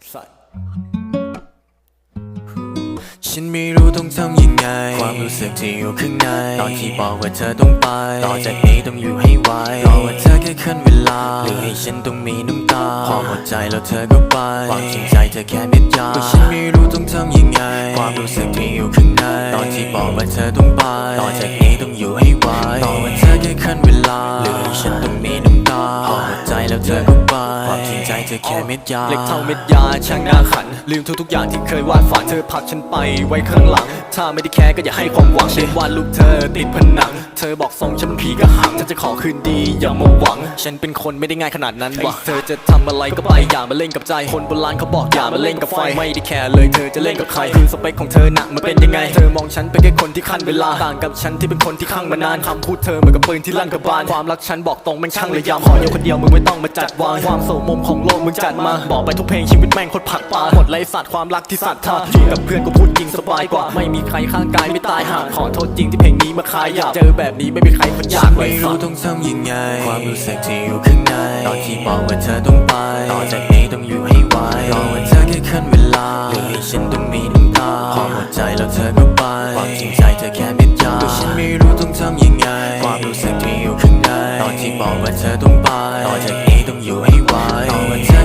Son. ฉันไม่รู้ต้องทำยังไง ความรู้สึกที่อยู่ข้างใน ตอนที่บอกว่าเธอต้องไป ต่อจากนี้ต้องอยู่ให้ไวรอว่าเธอแค่ขั้นเวลา หรือให้ฉันต้องมีน้ำตา พอหมดใจแล้วเธอก็ไป ความจริงใจเธอแค่เม็ดยาก็ฉันไม่รู้ต้องทำยังไง ความรู้สึกที่อยู่ข้างใน ตอนที่บอกว่าเธอต้องไป ต่อจากนี้ต้องอยู่ให้ไวต่อว่าเธอแค่ขั้นเวลา หรือให้ฉันต้องมีน้ำตาพอหมดใจแล้วเธอ ใจเธอแค่เม็ดยาเล็กเท่าเม็ดยาช่างน่าขัน ลืมทุกทุกๆอย่างที่เคยวาดฝันเธอผลักฉันไปไว้ข้างหลัง ถ้าไม่ได้แคร์ก็อย่าให้ความหวังฉันวาดรูปเธอติดผนัง เธอบอกทรงฉันผีกระหังฉันจะขอคืนดีอย่ามาหวัง ฉันเป็นคนไม่ได้ง่ายขนาดนั้นวะเธอจะทำอะไรก็ไปอย่ามาเล่นกับใจ คนโบราณเขาบอกอย่ามาเล่นกับไฟไม่ได้แคร์เลยเธอจะเล่นกับใครคือสเปคของเธอหนักมันเป็นยังไง เธอมองฉันเป็นแค่คนที่ขั้นเวลาต่างกับฉันที่เป็นคนที่ข้างมานานคำพูดเธอเหมือนกับปืนที่ลั่นกระบาลความรักฉันบอกตรงแม่งช่างระยำขอเดียวคนเดียวมึงไม่ต้องมาจัดวางความโสมมของโลกมึงจัดมา บอกไปทุกเพลงชีวิตแม่งโคตรผักปลาหมดไรสัตว์ความรักที่ศรัทธาอยู่กับเพื่อนก็พูดจริงสบายกว่า ไม่มีใครข้างกายไม่ตายห่างขอโทษจริงที่เพลงนี้มาขายอยากเจอแบบนี้ไม่มีใครคนอยากไว้ไม่สัรู้ตว์ต้องทำยังไง ความรู้สึกที่อยู่ข้างในตอนที่บอกว่าเธอต้องไป ต่อจากนี้ต้องอยู่ให้ไวรอว่าเธอแค่ขั้นเวลาหรือให้ฉันต้องมีน้ำตาพอหมดใจแล้วเธอก็ไปความจริงใจเธอแค่เม็ดยาก็ฉันไม่รู้ต้องทำยังไง ความรู้สึกที่อยู่ข้างในตอนที่บอกว่าเธอต้องไปต่อจากนี้ ต้อง